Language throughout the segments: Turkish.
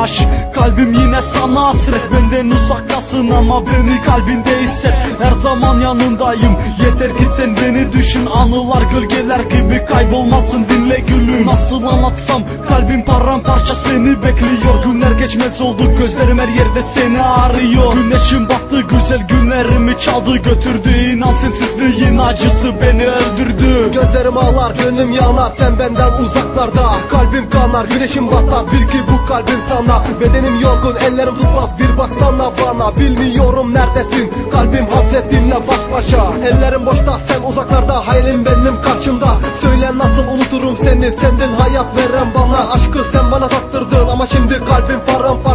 Yaş Kalbim yine sana hasret. Benden uzaktasın ama beni kalbinde hisset. Her zaman yanındayım. Yeter ki sen beni düşün. Anılar gölgeler gibi kaybolmasın. Dinle gülüm. Nasıl anlatsam Kalbim paramparça seni bekliyor. Günler geçmez oldu. Gözlerim her yerde seni arıyor. Güneşim battı güzel günlerimi çaldı götürdü İnan sensizliğin acısı beni öldürdü. Gözlerim ağlar, gönlüm yanar Sen benden uzaklarda. Kalbim kanar, güneşim batar Bil ki bu kalbim sana. Bedenim yorgun, ellerim tutmaz Bir baksana bana, bilmiyorum neredesin Kalbim hasretinle baş başa. Ellerim boşta, sen uzaklarda Hayalim benim karşımda. Söyle nasıl unuturum seni Sendin hayat veren bana. Aşkı sen bana taktırdın Ama şimdi kalbim paramparça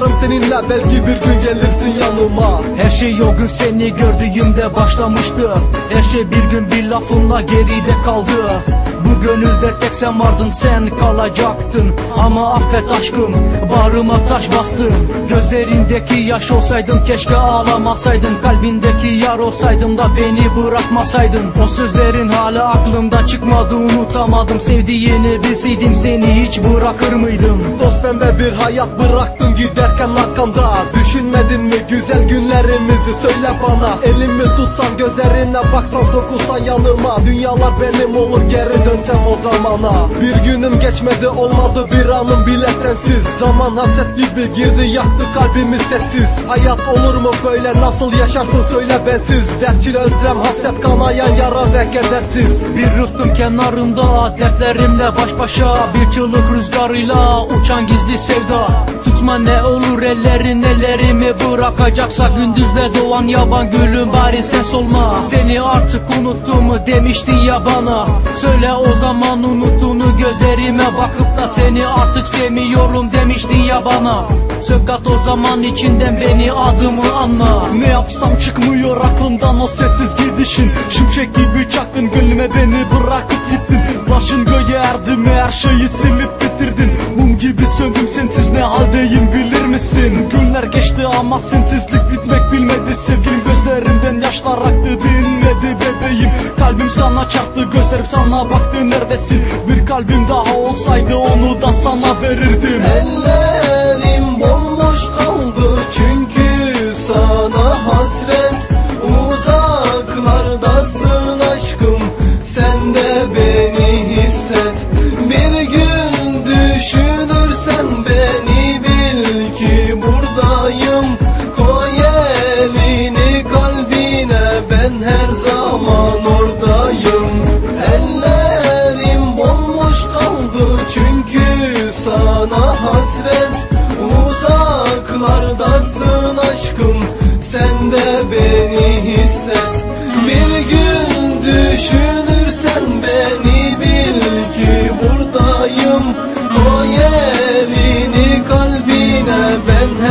Umutlarım seninle Belki bir gün gelirsin yanıma. Her şey o gün seni gördüğümde başlamıştı. Her şey bir gün bir lafınla geride kaldı Bu gönülde tek sen vardın sen kalacaktın. Ama affet aşkım bağrıma taş bastın. Gözlerindeki yaş olsaydım keşke ağlamasaydın. Kalbindeki yar olsaydım da beni bırakmasaydın. O sözlerin hala aklımdan çıkmadı unutamadım. Sevdiğini bilseydim seni hiç bırakır mıydım? Toz pembe bir hayat bıraktın giderken arkamda güzel günlerimizi söyle bana. Elimi tutsan gözlerine baksan sokulsan yanıma. Dünyalar benim olur geri dönsem o zamana. Bir günüm geçmedi olmadı bir anım bile sensiz. Zaman hasret gibi girdi yaktı kalbimi sessiz. Hayat olur mu böyle nasıl yaşarsın söyle bensiz. Dert ile özlem hasret kanayan yara ve kedersiz. Bir rıhtım kenarında dertlerimle baş başa. Bir çığlık rüzgarıyla uçan gizli sevda. Tutma ne olur ellerin ellerimi bırakacaksa Gündüzle doğan yaban gülüm bari sen solma Seni artık unuttuğumu demiştin ya bana. Söyle o zaman unuttuğunu gözlerime bakıp da Seni artık sevmiyorum demiştin ya bana. Sök at o zaman içinden beni adımı anma. Ne yapsam çıkmıyor aklımdan o sessiz gidişin. Şimşek gibi çaktın gönlüme beni bırakıp gittin. Başın göğe erdi mi her şeyi silip bitirdin gibi söndüm sensiz ne haldeyim bilir misin? Günler geçti ama sensizlik bitmek bilmedi. Sevgilim gözlerimden yaşlar aktı dinmedi bebeğim. Kalbim sana çarptı gözlerim sana baktı. Neredesin? Bir kalbim daha olsaydı onu da sana verirdim. Ellerim bomboş kaldı çünkü sana hasret. Uzaklardasın aşkım sen de beni hisset ben